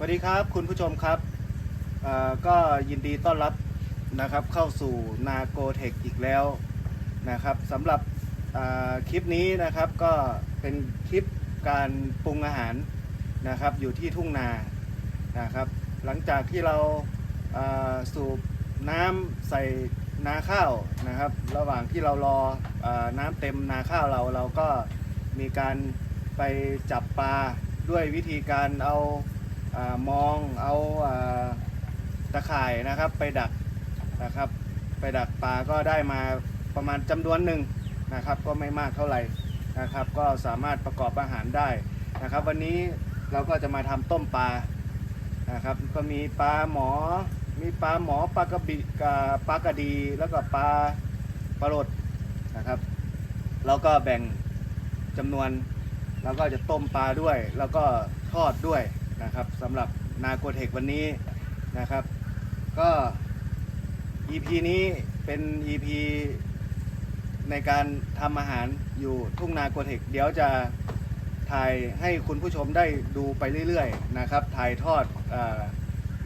สวัสดีครับคุณผู้ชมครับก็ยินดีต้อนรับนะครับเข้าสู่นาโกเทคอีกแล้วนะครับสำหรับคลิปนี้นะครับก็เป็นคลิปการปรุงอาหารนะครับอยู่ที่ทุ่งนานะครับหลังจากที่เราสูบน้ำใส่นาข้าวนะครับ ระหว่างที่เรารออน้ำเต็มนาข้าวเราเราก็มีการไปจับปลาด้วยวิธีการเอา มองเอาอตะข่ายนะครับไปดักนะครับไปดักปลาก็ได้มาประมาณจำนวนหนึ่งนะครับก็ไม่มากเท่าไหร่นะครับ ก็สามารถประกอบอาหารได้นะครับ วันนี้เราก็จะมาทำต้มปลานะครับก็มีปลาหมอ มีปลาหมอปลากระบิกปลากระดีแล้วก็ปลาปลาโรดนะครับเราก็แบ่งจำนวนแล้วก็จะต้มปลาด้วย แล้วก็ทอดด้วย นะครับสำหรับนาโกเทควันนี้นะครับ ก็ EP นี้เป็น EP ในการทำอาหารอยู่ทุ่งนาโกเทคเดี๋ยวจะถ่ายให้คุณผู้ชมได้ดูไปเรื่อยๆนะครับถ่ายทอดอ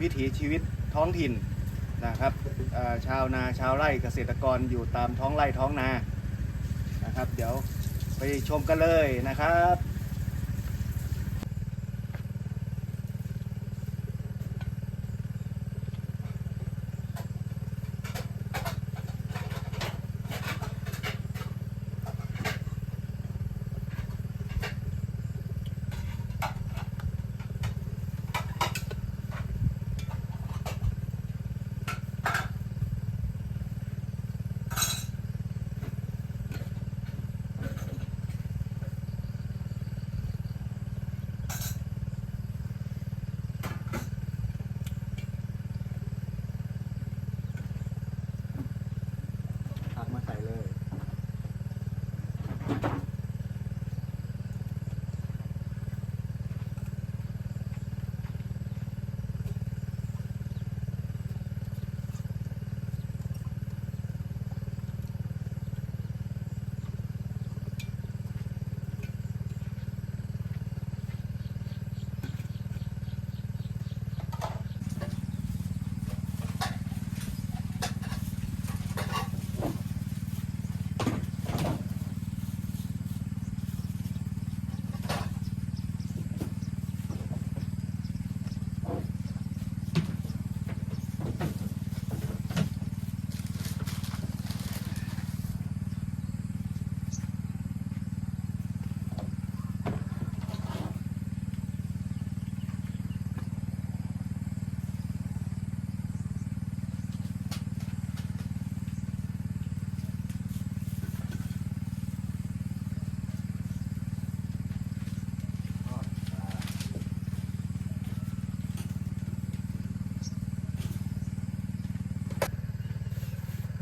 วิถีชีวิตท้องถิ่นนะครับชาวนาชาวไร่เกษตรกรอยู่ตามท้องไร่ท้องนานะครับ เดี๋ยวไปชมกันเลยนะครับ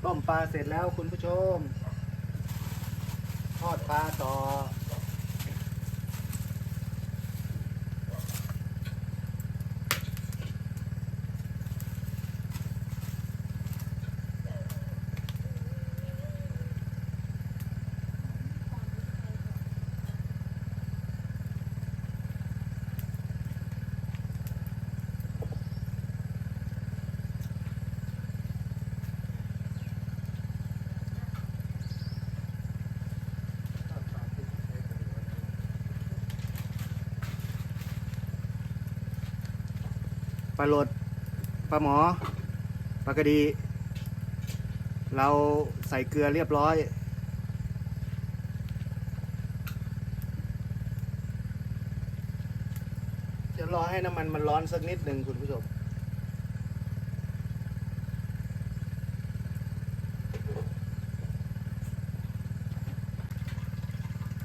ต้มปลาเสร็จแล้วคุณผู้ชม ทอดปลาต่อ ลาโหลดปลาหมอปลากระดี เราใส่เกลือเรียบร้อยจะรอให้น้ำมันมันร้อนสักนิดหนึ่งคุณผู้ชม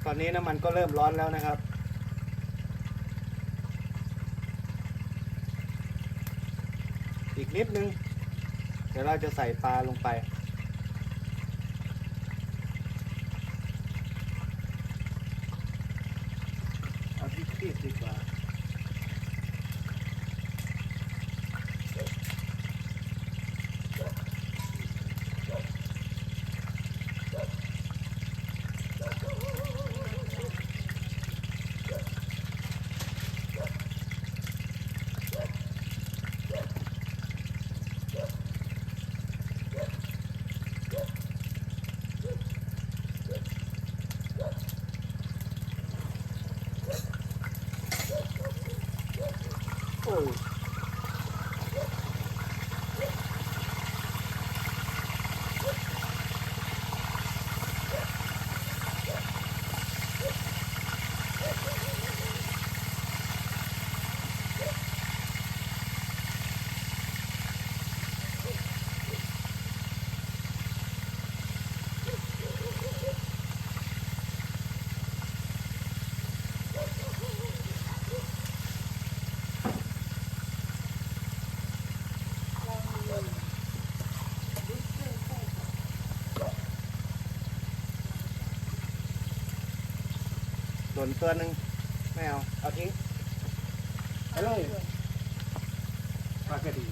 ตอนนี้น้ำมันก็เริ่มร้อนแล้วนะครับ อีกนิดนึง เดี๋ยวเราจะใส่ปลาลงไป เอาที่คีบดีกว่า Whoa. หล่นตัวหนึ่งไม่เอา เอาทิ้งไปเลยปลากระดี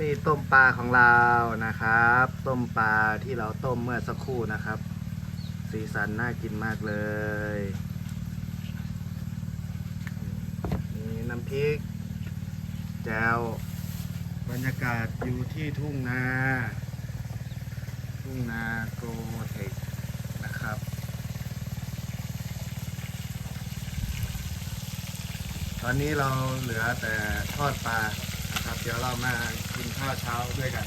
นี่ต้มปลาของเรานะครับ ต้มปลาที่เราต้มเมื่อสักครู่นะครับ สีสันน่ากินมากเลยนี่น้ำพริกแจวบรรยากาศอยู่ที่ทุ่งนา ทุ่งนาโกเทคนะครับตอนนี้เราเหลือแต่ทอดปลา นะครับ เดี๋ยวเรามากินข้าวเช้าด้วยกัน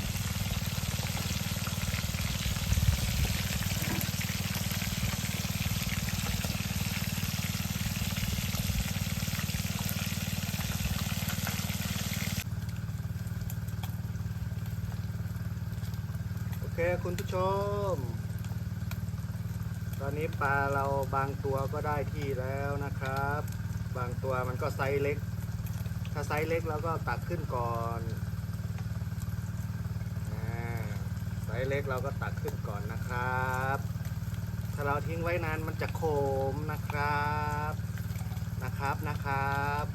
โอเคคุณผู้ชม ตอนนี้ปลาเราบางตัวก็ได้ที่แล้วนะครับ บางตัวมันก็ไซส์เล็ก ถ้าไซส์เล็กเราก็ตักขึ้นก่อนไซส์เล็กเราก็ตักขึ้นก่อนนะครับ ถ้าเราทิ้งไว้นานมันจะขมนะครับนะครับนะครับ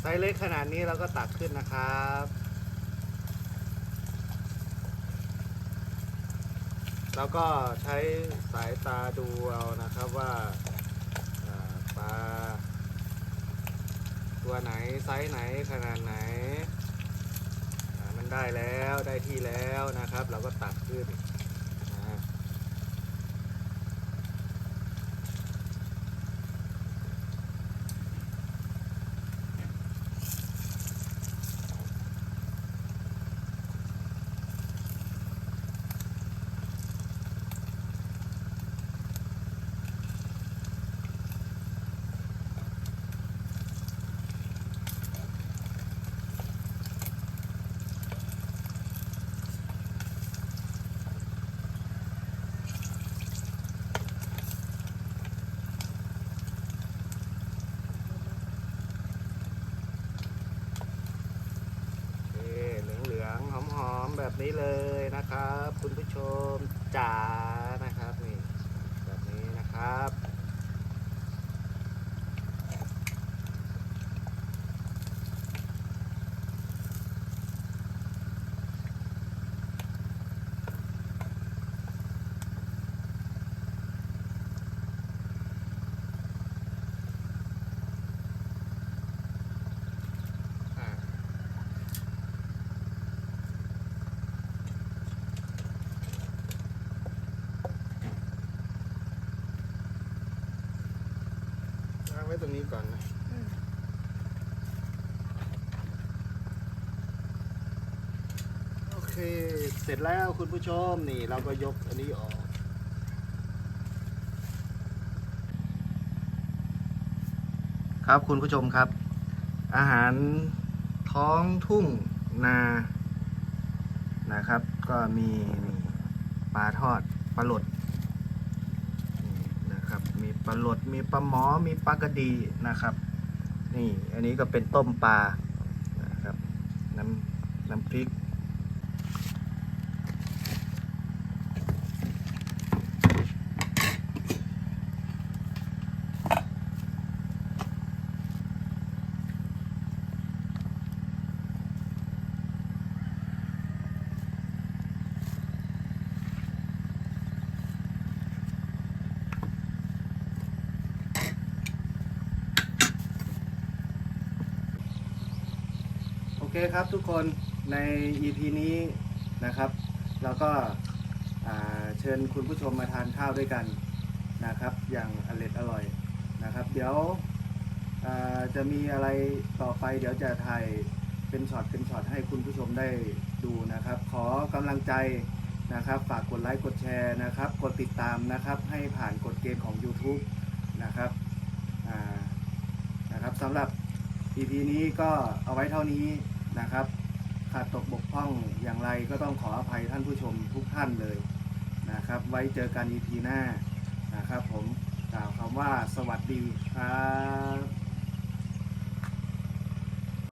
ไซส์เล็กขนาดนี้เราก็ตักขึ้นนะครับ แล้วก็ใช้สายตาดูเอานะครับว่าปลาตัวไหนไซส์ไหนขนาดไหน มันได้แล้วได้ที่แล้วนะครับ เราก็ตักขึ้นอ่า โอเคเหลืองๆหอมๆ แบบนี้เลยนะครับ คุณผู้ชมจ๋านะครับนี่แบบนี้นะครับ วางไว้ตรงนี้ก่อนนะโอเค เสร็จแล้วคุณผู้ชมนี่เราก็ยกอันนี้ออกครับคุณผู้ชมครับ อาหารท้องทุ่งนานะครับ ก็มีนี่ปลาทอดปลาหลด มีปลาหลดมีปลาหมอมีปลากระดีนะครับ นี่อันนี้ก็เป็นต้มปลานะครับน้ำน้ำพริก เคครับทุกคนใน EP นี้นะครับ เราก็เชิญคุณผู้ชมมาทานข้าวด้วยกันนะครับ อย่างอร่อยอร่อยนะครับ เดี๋ยวจะมีอะไรต่อไป เดี๋ยวจะถ่ายเป็นช็อตเป็นช็อตให้คุณผู้ชมได้ดูนะครับ ขอกำลังใจนะครับ ฝากกดไลค์กดแชร์นะครับ กดติดตามนะครับ ให้ผ่านกฎเกณฑ์ของ YouTube นะครับนะครับสำหรับ EP นี้ก็เอาไว้เท่านี้ นะครับ ขาดตกบกพร่องอย่างไรก็ต้องขออภัยท่านผู้ชมทุกท่านเลยนะครับ ไว้เจอกันอีพีหน้านะครับผมกล่าวคำว่าสวัสดีครับ